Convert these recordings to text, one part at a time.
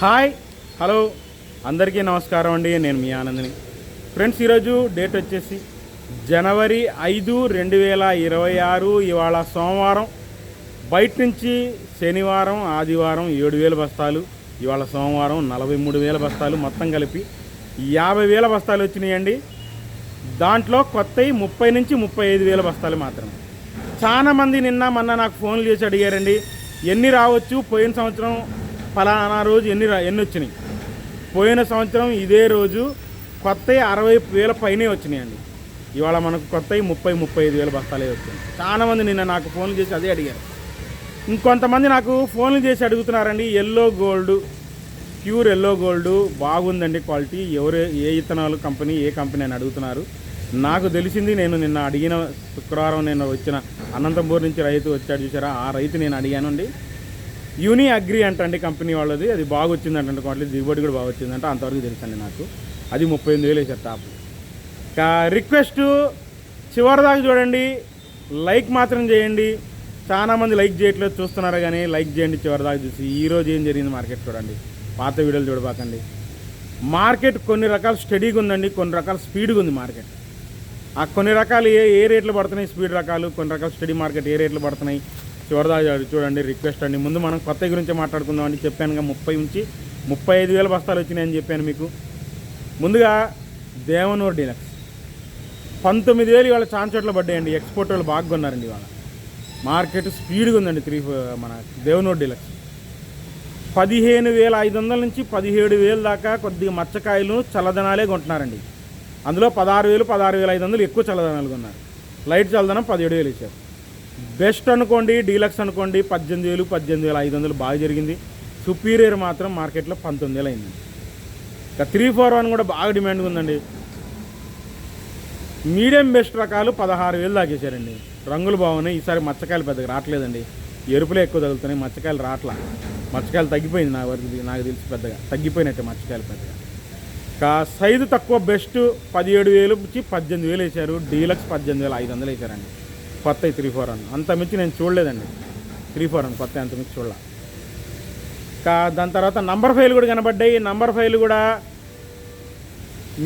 Hi hello అందరికీ నమస్కారం అండి. నేను మీ ఆనందని. ఫ్రెండ్స్ ఈరోజు డేట్ వచ్చేసి జనవరి ఐదు రెండు వేల ఇరవై ఆరు. ఇవాళ సోమవారం. బయట నుంచి శనివారం ఆదివారం ఏడు వేల బస్తాలు. ఇవాళ సోమవారం నలభై మూడు వేల బస్తాలు మొత్తం కలిపి యాభై వేల బస్తాలు వచ్చినాయండి. దాంట్లో కొత్తవి ముప్పై నుంచి ముప్పై ఐదు వేల బస్తాలు మాత్రమే. చాలా మంది నిన్న మొన్న నాకు ఫోన్లు చేసి అడిగారండి ఎన్ని రావచ్చు? పోయిన సంవత్సరం ఫలానా రోజు ఎన్ని ఎన్ని వచ్చినాయి? పోయిన సంవత్సరం ఇదే రోజు కొత్తవి అరవై వేల పైనే వచ్చినాయండి ఇవాళ మనకు కొత్తవి ముప్పై ముప్పై ఐదు వేల బస్తాలే వచ్చినాయి. చాలా మంది నిన్న నాకు ఫోన్లు చేసి అదే అడిగారు. ఇంకొంతమంది నాకు ఫోన్లు చేసి అడుగుతున్నారండి yellow gold pure yellow gold బాగుందండి క్వాలిటీ. ఎవరు ఏ ఇత్తనాలు కంపెనీ ఏ కంపెనీ అని అడుగుతున్నారు. నాకు తెలిసింది నేను నిన్న అడిగిన శుక్రవారం నేను వచ్చిన అనంతపూర్ నుంచి రైతు వచ్చాడు చూసారా? ఆ రైతు నేను అడిగానండి. యూని అగ్రి అంటండి కంపెనీ వాళ్ళది. అది బాగా వచ్చిందంటే క్వాలిటీ దిగుబడి కూడా బాగా వచ్చిందంట అంతవరకు తెలుసండి నాకు. అది ముప్పై ఎనిమిది వేలు వేసారు టాప్. ఇంకా రిక్వెస్ట్ చివరిదాకా చూడండి. లైక్ మాత్రం చేయండి. చాలా మంది లైక్ చేయట్లేదు చూస్తున్నారు కానీ లైక్ చేయండి చివరిదాకా చూసి. ఈరోజు ఏం జరిగింది మార్కెట్ చూడండి. పాత వీడియోలు చూడబాకండి. మార్కెట్ కొన్ని రకాల స్టడీగా ఉందండి కొన్ని రకాల స్పీడ్గా ఉంది మార్కెట్. ఆ కొన్ని రకాలు ఏ ఏ రేట్లు పడుతున్నాయి స్పీడ్ రకాలు కొన్ని రకాల స్టడీ మార్కెట్ ఏ రేట్లు పడుతున్నాయి చివరిదాకా చూడండి రిక్వెస్ట్ అండి. ముందు మనం కొత్త గురించి మాట్లాడుకుందాం అని చెప్పానుగా ముప్పై నుంచి ముప్పై ఐదు వేల బస్తాలు వచ్చినాయని చెప్పాను మీకు. ముందుగా దేవనూరు డీలక్స్. పంతొమ్మిది వేలు ఇవాళ చాన్చోట్ల పడ్డాయండి. ఎక్స్పోర్ట్ వాళ్ళు బాగా కొన్నారండి ఇవాళ. మార్కెట్ స్పీడ్గా ఉందండి త్రీ మన దేవనూరు డీలక్స్. పదిహేను వేల ఐదు వందల నుంచి పదిహేడు వేలు దాకా కొద్దిగా మచ్చకాయలు చల్లదనాలే కొంటున్నారండి. అందులో పదహారు వేలు పదహారు వేల ఐదు వందలు ఎక్కువ చల్లదనాలు కొన్నారు. లైట్ చల్లదనం పదిహేడు వేలు ఇచ్చారు. బెస్ట్ అనుకోండి డీలక్స్ అనుకోండి పద్దెనిమిది వేలు పద్దెనిమిది వేల ఐదు వందలు బాగా జరిగింది. సుపీరియర్ మాత్రం మార్కెట్లో పంతొమ్మిది వేలు అయింది ఇంకా త్రీ ఫోర్ వన్ కూడా బాగా డిమాండ్ ఉందండి. మీడియం బెస్ట్ రకాలు పదహారు వేలు దాకేశారండి. రంగులు బాగున్నాయి. ఈసారి మచ్చకాయలు పెద్దగా రావట్లేదండి. ఎరుపులే ఎక్కువ తగులుతున్నాయి. మచ్చకాయలు రావట్లా మచ్చకాయలు తగ్గిపోయింది నా వరకు నాకు తెలిసి పెద్దగా. తగ్గిపోయినట్టే మచ్చకాయలు పెద్దగా. ఇంకా సైజు తక్కువ బెస్ట్ పదిహేడు వేలు నుంచి పద్దెనిమిది వేలు వేశారు. డీలక్స్ పద్దెనిమిది వేల ఐదు వందలు వేశారండి. కొత్త త్రీ ఫోర్ అని అంత మించి నేను చూడలేదండి. త్రీ ఫోర్ అని కొత్త అంత మించి చూడలే. ఇంకా దాని తర్వాత నంబర్ ఫైల్ కూడా కనబడ్డాయి. నంబర్ ఫైల్ కూడా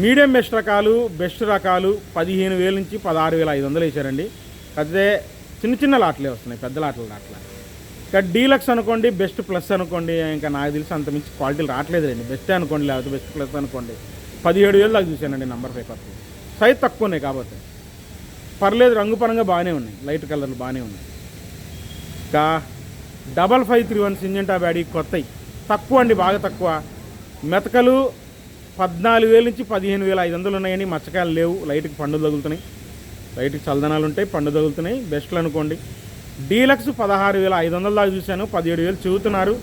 మీడియం బెస్ట్ రకాలు బెస్ట్ రకాలు పదిహేను వేల నుంచి పదహారు వేల ఐదు వందలు వేసారండి అయితే చిన్న చిన్న లాట్లే వస్తున్నాయి పెద్ద లాట్లు లాట్ల. ఇంకా డీలక్స్ అనుకోండి బెస్ట్ ప్లస్ అనుకోండి ఇంకా నాకు తెలిసి అంత మించి క్వాలిటీలు రావట్లేదండి బెస్ట్ అనుకోండి లేకపోతే బెస్ట్ ప్లస్ అనుకోండి. పదిహేడు వేలు దాకా చూశానండి నంబర్ ఫైవ్ సైజ్ తక్కువ ఉన్నాయి కాబట్టి. పర్లేదు రంగు పరంగా బాగానే ఉన్నాయి. లైట్ కలర్లు బాగానే ఉన్నాయి. ఇంకా double five three one Syngenta బ్యాడీ కొత్తవి తక్కువ అండి బాగా తక్కువ. మెతకలు పద్నాలుగు వేల నుంచి పదిహేను వేల ఐదు వందలు ఉన్నాయని మచ్చకాయలు లేవు. లైట్కి పండు తగులుతున్నాయి. లైట్కి చల్దనాలు ఉంటాయి పండు తగులుతున్నాయి. బెస్ట్లు అనుకోండి. డీలక్స్ పదహారు వేల ఐదు వందల దాకా చూశాను. పదిహేడు వేలు చెబుతున్నారు.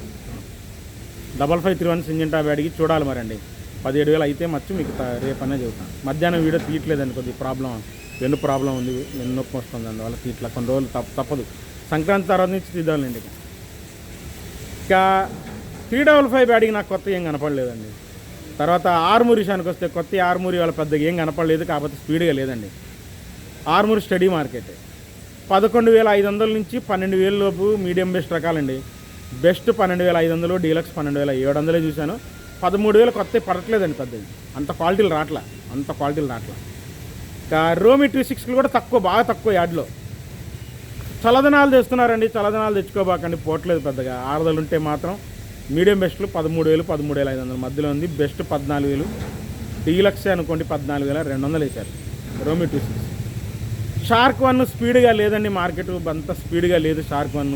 Double five three one Syngenta బ్యాడీకి చూడాలి మరండి. పదిహేడు వేలు అయితే మచ్చు మీకు రేపనే చెబుతాను. మధ్యాహ్నం వీడియో తీయట్లేదండి కొద్దిగా ప్రాబ్లం. వెన్ను ప్రాబ్లం ఉంది వెన్ను నొప్పి వస్తుంది అందువల్ల ఇట్లా కొన్ని రోజులు తప్ప తప్పదు. సంక్రాంతి తర్వాత నుంచి తీద్దాంలేండి ఇక. ఇంకా త్రీ డబల్ ఫైవ్ బ్యాటింగ్ నాకు కొత్త ఏం కనపడలేదండి. తర్వాత ఆర్మూరి విషయానికి వస్తే కొత్త ఆర్మూరి వాళ్ళ పెద్దగా ఏం కనపడలేదు కాకపోతే స్పీడ్గా లేదండి. ఆర్మూరి స్టడీ మార్కెట్. పదకొండు వేల ఐదు వందల నుంచి పన్నెండు వేల లోపు మీడియం బెస్ట్ రకాలండి. బెస్ట్ పన్నెండు వేల ఐదు వందలు డీలక్స్ పన్నెండు వేల ఏడు వందలే చూశాను. పదమూడు వేలు కొత్త పడట్లేదండి పెద్దది. అంత క్వాలిటీలు రావట్లా అంత క్వాలిటీలు రావట్లా. రోమి టూ సిక్స్లు కూడా తక్కువ బాగా తక్కువ యాడ్లో. చలదనాలు తెస్తున్నారండి చలదనాలు తెచ్చుకోబాకండి పోవట్లేదు పెద్దగా. ఆరుదలు ఉంటే మాత్రం మీడియం బెస్ట్లు పదమూడు వేలు పదమూడు వేల ఐదు వందల మధ్యలో ఉంది. బెస్ట్ పద్నాలుగు వేలు. డీలక్స్ అనుకోండి పద్నాలుగు వేల రెండు వందలు వేశారు రోమి టూ సిక్స్. షార్క్ వన్ స్పీడ్గా లేదండి మార్కెట్ అంత స్పీడ్గా లేదు షార్క్ వన్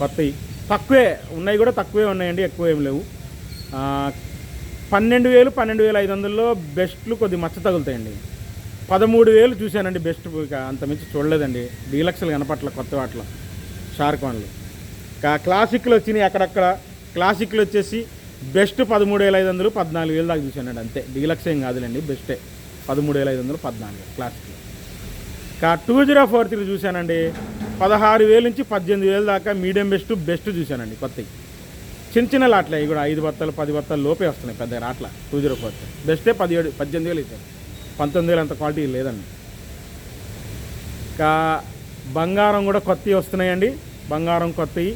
కొత్తవి తక్కువే ఉన్నాయి కూడా తక్కువే ఉన్నాయండి ఎక్కువ ఏం లేవు. పన్నెండు వేలు పన్నెండు వేల ఐదు వందల్లో బెస్ట్లు కొద్ది మచ్చ తగులుతాయండి. పదమూడు వేలు చూశానండి బెస్ట్ ఇక అంత మించి చూడలేదండి. డీలక్స్లు కనపట్ల కొత్త వాటిలో. షార్క్ వన్లు. క్లాసిక్లు వచ్చినాయి అక్కడక్కడ. క్లాసిక్లు వచ్చేసి బెస్ట్ పదమూడు వేల ఐదు వందలు పద్నాలుగు వేలు దాకా చూశానండి అంతే. డీలక్స్ ఏం కాదులేండి బెస్టే. పదమూడు వేల ఐదు వందలు పద్నాలుగు క్లాసిక్లు. ఇంకా టూ జీరో ఫోర్ త్రీ చూశానండి. పదహారు వేలు నుంచి పద్దెనిమిది వేలు దాకా మీడియం బెస్ట్ బెస్ట్ చూశానండి కొత్తవి చిన్న చిన్న లాట్లే ఇవి కూడా ఐదు బత్తాలు పది బత్తలు లోపే వస్తున్నాయి పెద్ద రాట్ల. టూ జీరో ఫోర్ బెస్టే పదిహేడు పద్దెనిమిది వేలు ఇచ్చారు పంతొమ్మిది వేలు అంత క్వాలిటీ లేదండి. ఇంకా బంగారం కూడా కొత్తవి వస్తున్నాయండి. బంగారం కొత్తవి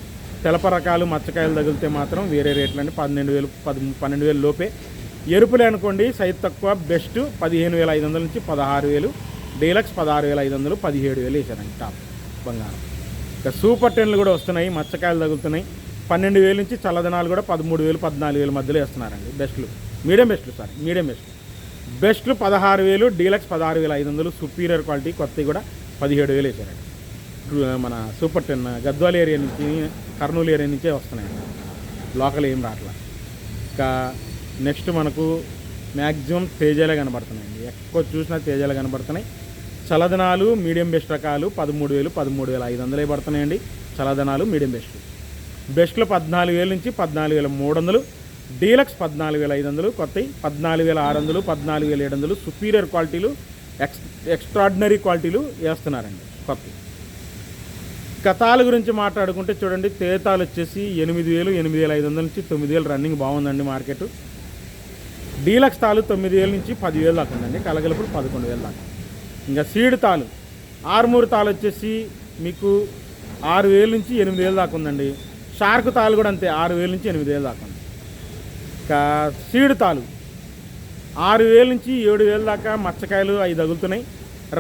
తెలప రకాలు మచ్చకాయలు తగిలితే మాత్రం వేరే రేట్లు అండి పన్నెండు వేలు పది పన్నెండు వేలు లోపే. ఎరుపులే అనుకోండి సైజ్ తక్కువ బెస్ట్ పదిహేను వేల ఐదు వందల నుంచి పదహారు వేలు. డీలక్స్ పదహారు వేల ఐదు వందలు పదిహేడు వేలు వేసారండి టాప్ బంగారం. ఇక సూపర్ టెన్లు కూడా వస్తున్నాయి మచ్చకాయలు తగులుతున్నాయి. పన్నెండు వేలు నుంచి చల్లదనాలు కూడా పదమూడు వేలు పద్నాలుగు వేల మధ్యలో వేస్తున్నారండి. బెస్ట్లు. మీడియం బెస్ట్లు సారీ. మీడియం బెస్ట్లు బెస్ట్లు పదహారు వేలు డీలక్స్ పదహారు వేల ఐదు వందలు సుపీరియర్ క్వాలిటీ కొత్తవి కూడా పదిహేడు వేలు వేసారండి. మన సూపర్ టెన్ గద్వాల ఏరియా నుంచి కర్నూలు ఏరియా నుంచే వస్తున్నాయండి లోకల్ ఏం రావట్లా ఇంకా నెక్స్ట్ మనకు మ్యాక్సిమం తేజాలే కనబడుతున్నాయండి. ఎక్కువ చూసినా తేజాలే కనబడుతున్నాయి. చలదనాలు మీడియం బెస్ట్ రకాలు పదమూడు వేలు పదమూడు వేల ఐదు వందలే పడుతున్నాయండి. చలదనాలు మీడియం బెస్ట్. బెస్ట్లు పద్నాలుగు వేల నుంచి పద్నాలుగు వేల మూడు వందలు డీలక్స్ పద్నాలుగు వేల ఐదు వందలు కొత్తవి పద్నాలుగు వేల ఆరు వందలు పద్నాలుగు వేల ఏడు వందలు సుపీరియర్ క్వాలిటీలు ఎక్స్ ఎక్స్ట్రాడినరీ క్వాలిటీలు వేస్తున్నారండి కొత్తవి గతాల గురించి మాట్లాడుకుంటే చూడండి తేతాలు వచ్చేసి ఎనిమిది వేలు ఎనిమిది వేల ఐదు వందల నుంచి తొమ్మిది వేలు రన్నింగ్ బాగుందండి మార్కెట్. డీలక్స్ తాలు తొమ్మిది వేల నుంచి పదివేలు దాకా ఉందండి కలగలప్పుడు పదకొండు వేలు దాకా. ఇంకా సీడ్ తాలు ఆరుమూరు తాలు వచ్చేసి మీకు ఆరు వేల నుంచి ఎనిమిది వేలు దాకా ఉందండి. షార్క్ తాలు కూడా అంతే ఆరు వేల నుంచి ఎనిమిది వేలు దాకా. సీడ్ తాలు. ఆరు వేల నుంచి ఏడు వేల దాకా మచ్చకాయలు అవి తగులుతున్నాయి.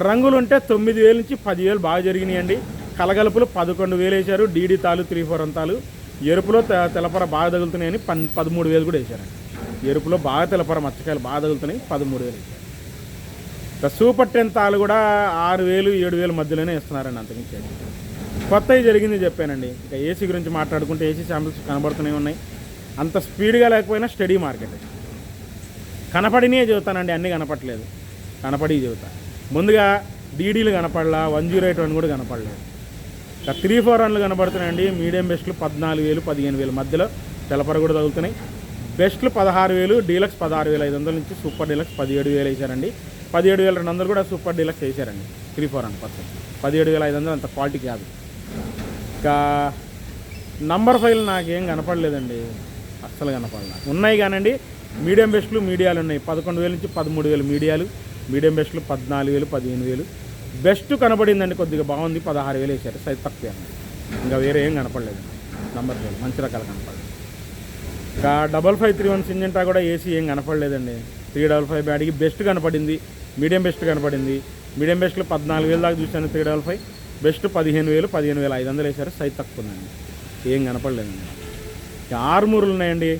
రంగులు ఉంటే తొమ్మిది వేల నుంచి పదివేలు బాగా జరిగినాయండి. కలగలుపులు పదకొండు వేలు వేశారు. డీడీ తాలు త్రీ ఫోర్ అంతాలు ఎరుపులో తెలపర బాగా తగులుతున్నాయని పన్ పదమూడు వేలు కూడా వేశారండి. ఎరుపులో బాగా తెలపర మచ్చకాయలు బాగా తగులుతున్నాయి. పదమూడు వేలు వేశారు. సూపర్ టెన్ తాలు కూడా ఆరు వేలు ఏడు వేలు మధ్యలోనే ఇస్తున్నారండి అంతకించి కొత్తవి జరిగింది చెప్పానండి. ఇంకా ఏసీ గురించి మాట్లాడుకుంటే ఏసీ శాంపిల్స్ కనబడుతూనే ఉన్నాయి. అంత స్పీడ్గా లేకపోయినా స్టడీ మార్కెట్. కనపడినే చెబుతానండి అన్నీ కనపడలేదు. కనపడి చెబుతా. ముందుగా డీడీలు కనపడలా వన్ జీరో ఎయిట్ వన్ కూడా కనపడలేదు. ఇంకా త్రీ ఫోర్ వన్లు కనపడుతున్నాయండి మీడియం బెస్ట్లు పద్నాలుగు వేలు పదిహేను వేల మధ్యలో తెలపర కూడా తగులుతున్నాయి. బెస్ట్లు పదహారు వేలు డీలక్స్ పదహారు వేల ఐదు వందల నుంచి సూపర్ డీలక్స్ పదిహేడు వేలు వేసారండి పదిహేడు వేల రెండు వందలు కూడా సూపర్ డీలక్స్ వేసారండి త్రీ ఫోర్ వన్ పర్సెంట్. పదిహేడు వేల ఐదు వందలు అంత క్వాలిటీ కాదు. ఇంకా నంబర్ ఫైల్ నాకేం కనపడలేదండి. అస్సలు కనపడలే. ఉన్నాయి కానండి మీడియం బెస్ట్లు మీడియాలు ఉన్నాయి. పదకొండు వేల నుంచి పదమూడు వేలు మీడియాలు మీడియం బెస్ట్లు పద్నాలుగు వేలు పదిహేను వేలు. బెస్ట్ కనపడిందండి కొద్దిగా బాగుంది పదహారు వేలు వేసారు. సైజ్ తక్కువ ఇంకా వేరే ఏం కనపడలేదు. నంబర్ ఫైవ్ మంచి రకాలు కనపడలేదు. ఇంకా double five three one Syngenta కూడా ఏసీ ఏం కనపడలేదండి. త్రీ డబల్ ఫైవ్ బ్యాడ్కి బెస్ట్ కనపడింది మీడియం బెస్ట్ కనపడింది. మీడియం బెస్ట్లో పద్నాలుగు వేలు దాకా చూశాను త్రీ డబల్ ఫైవ్. బెస్ట్ పదిహేను వేలు పదిహేను వేల ఐదు వందలు వేశారు సైజ్ తక్కువ ఉందండి. ఏం కనపడలేదండి. ఆరుమూరులు ఉన్నాయండి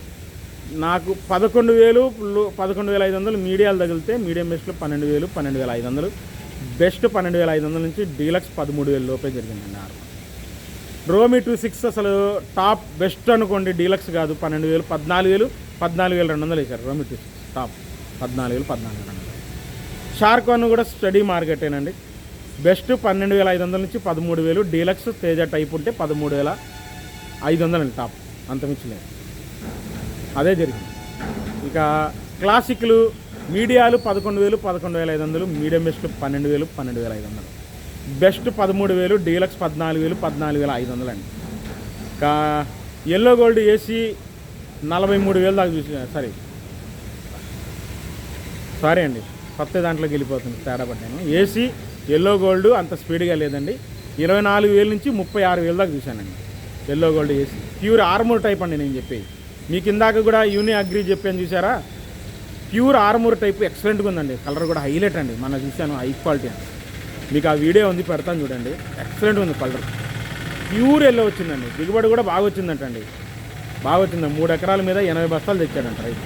నాకు పదకొండు వేలు పదకొండు వేల ఐదు వందలు మీడియాలు తగిలితే మీడియం బెస్ట్లో పన్నెండు వేలు పన్నెండు వేల ఐదు వందలు. బెస్ట్ పన్నెండు వేల ఐదు వందల నుంచి డీలక్స్ పదమూడు వేల లోపే జరిగిందండి ఆరు. రోమి టూ సిక్స్ అసలు టాప్ బెస్ట్ అనుకోండి డీలక్స్ కాదు. పన్నెండు వేలు పద్నాలుగు వేలు పద్నాలుగు వేలు రెండు వందలు వేశారు రోమి టూ సిక్స్ టాప్. పద్నాలుగు వేలు పద్నాలుగు వేల రెండు వందలు. షార్క్ వన్ కూడా స్టడీ మార్కెటేనండి. బెస్ట్ పన్నెండు వేల ఐదు వందల నుంచి పదమూడు వేలు డీలక్స్ తేజ టైప్ ఉంటే పదమూడు వేల ఐదు వందలండి టాప్. అంతమించలేదు అదే జరిగింది. ఇక క్లాసిక్లు మీడియాలు పదకొండు వేలు పదకొండు వేల ఐదు వందలు మీడియం బెస్ట్ పన్నెండు వేలు పన్నెండు వేల ఐదు వందలు. బెస్ట్ పదమూడు వేలు డీలక్స్ పద్నాలుగు వేలు పద్నాలుగు వేల ఐదు వందలు అండి. ఇంకా ఎల్లో గోల్డ్ ఏసీ నలభై మూడు వేలు దాకా చూసి సారీ. సారీ అండి కొత్త దాంట్లోకి వెళ్ళిపోతుంది తేడా పడ్డాను. ఏసీ ఎల్లో గోల్డ్ అంత స్పీడ్గా లేదండి. ఇరవై నాలుగు వేల నుంచి ముప్పై ఆరు వేలు దాకా చూశానండి. ఎల్లో గోల్డ్ చేసి. ప్యూర్ ఆర్మూర్ టైప్ అండి నేను చెప్పేది. మీకు ఇందాక కూడా యూని అగ్రి చెప్పాను చూసారా? ప్యూర్ ఆర్మూర్ టైప్ ఎక్సలెంట్గా ఉందండి. కలర్ కూడా హైలైట్ అండి. మన చూశాను హై క్వాలిటీ అండి. మీకు ఆ వీడియో ఉంది పెడతాను చూడండి. ఎక్సలెంట్ ఉంది కలర్. ప్యూర్ ఎల్లో వచ్చిందండి. దిగుబడి కూడా బాగా వచ్చిందంటండి. బాగా వచ్చింది. మూడు ఎకరాల మీద ఎనభై బస్తాలు తెచ్చాడంట రైతు.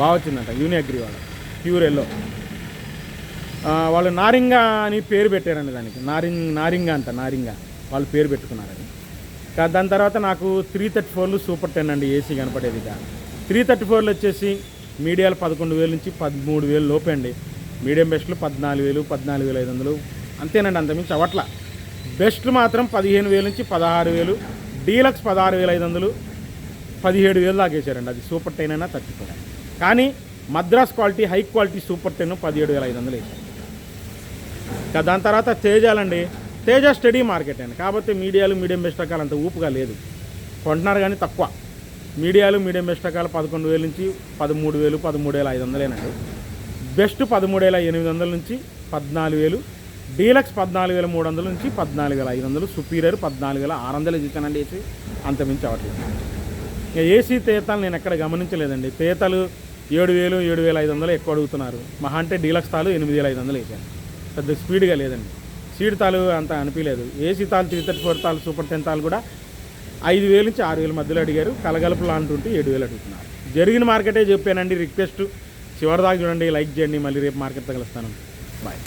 బాగా వచ్చిందంట యూని అగ్రి వాళ్ళ. Pure yellow. వాళ్ళు నారింగ అని పేరు పెట్టారండి దానికి. నారింగ్ నారింగ అంట నారింగ. వాళ్ళు పేరు పెట్టుకున్నారని దాని తర్వాత నాకు త్రీ థర్టీ ఫోర్లు సూపర్ టెన్ అండి ఏసీ కనపడేది ఇక. త్రీ థర్టీ ఫోర్లు వచ్చేసి మీడియాలు పదకొండు వేలు నుంచి పదమూడు వేలు లోపే అండి. మీడియం బెస్ట్లు పద్నాలుగు వేలు పద్నాలుగు వేల ఐదు వందలు. అంతేనండి అంతమించి అవట్ల బెస్ట్లు మాత్రం పదిహేను వేలు నుంచి పదహారు వేలు. డీలక్స్ పదహారు వేల ఐదు వందలు. పదిహేడు వేలు దాకా వేసారండి అది సూపర్ టెన్ అయినా థర్టీ ఫోర్ కానీ Madras quality high quality super ten పదిహేడు వేల ఐదు వందలు వేసాను దాని తర్వాత తేజాలండి. తేజ స్టడీ మార్కెట్ అండి. కాబట్టి మీడియాలు మీడియం బెస్ట్ రకాలు అంత ఊపుగా లేదు. కొంటున్నారు కానీ తక్కువ. మీడియాలు మీడియం బెస్ట్ రకాలు పదకొండు వేల నుంచి పదమూడు వేలు పదమూడు వేల ఐదు వందలేనండి. బెస్ట్ పదమూడు వేల ఎనిమిది వందల నుంచి పద్నాలుగు వేలు డీలక్స్ పద్నాలుగు వేల మూడు వందల నుంచి పద్నాలుగు వేల ఐదు వందలు సుపీరియర్ పద్నాలుగు వేల ఆరు వందలు ఇచ్చానండి ఏసీ. అంతమించి అవ్వట్లేదు. ఇంకా ఏసీ తేతాలు నేను ఎక్కడ గమనించలేదండి. తేతలు ఏడు వేలు ఏడు వేల ఐదు వందలు ఎక్కువ అడుగుతున్నారు. మహా అంటే డీలక్స్ తాలు ఎనిమిది వేల ఐదు వందలు వేసాను పెద్ద స్పీడ్గా లేదండి. సీడ్ తాలు అంత అనిపించలేదు. ఏసీ తాలు త్రీ థర్టీ ఫోర్ తాలు సూపర్ టెన్ తాలు కూడా ఐదు వేల నుంచి ఆరు వేల మధ్యలో అడిగారు. కలగలుపులు అంటుంటే ఏడు వేలు అడుగుతున్నారు. జరిగిన మార్కెటే చెప్పానండి. రిక్వెస్ట్ చివరిదాకా చూడండి. లైక్ చేయండి. మళ్ళీ రేపు మార్కెట్ తగలుస్తాను బాయ్.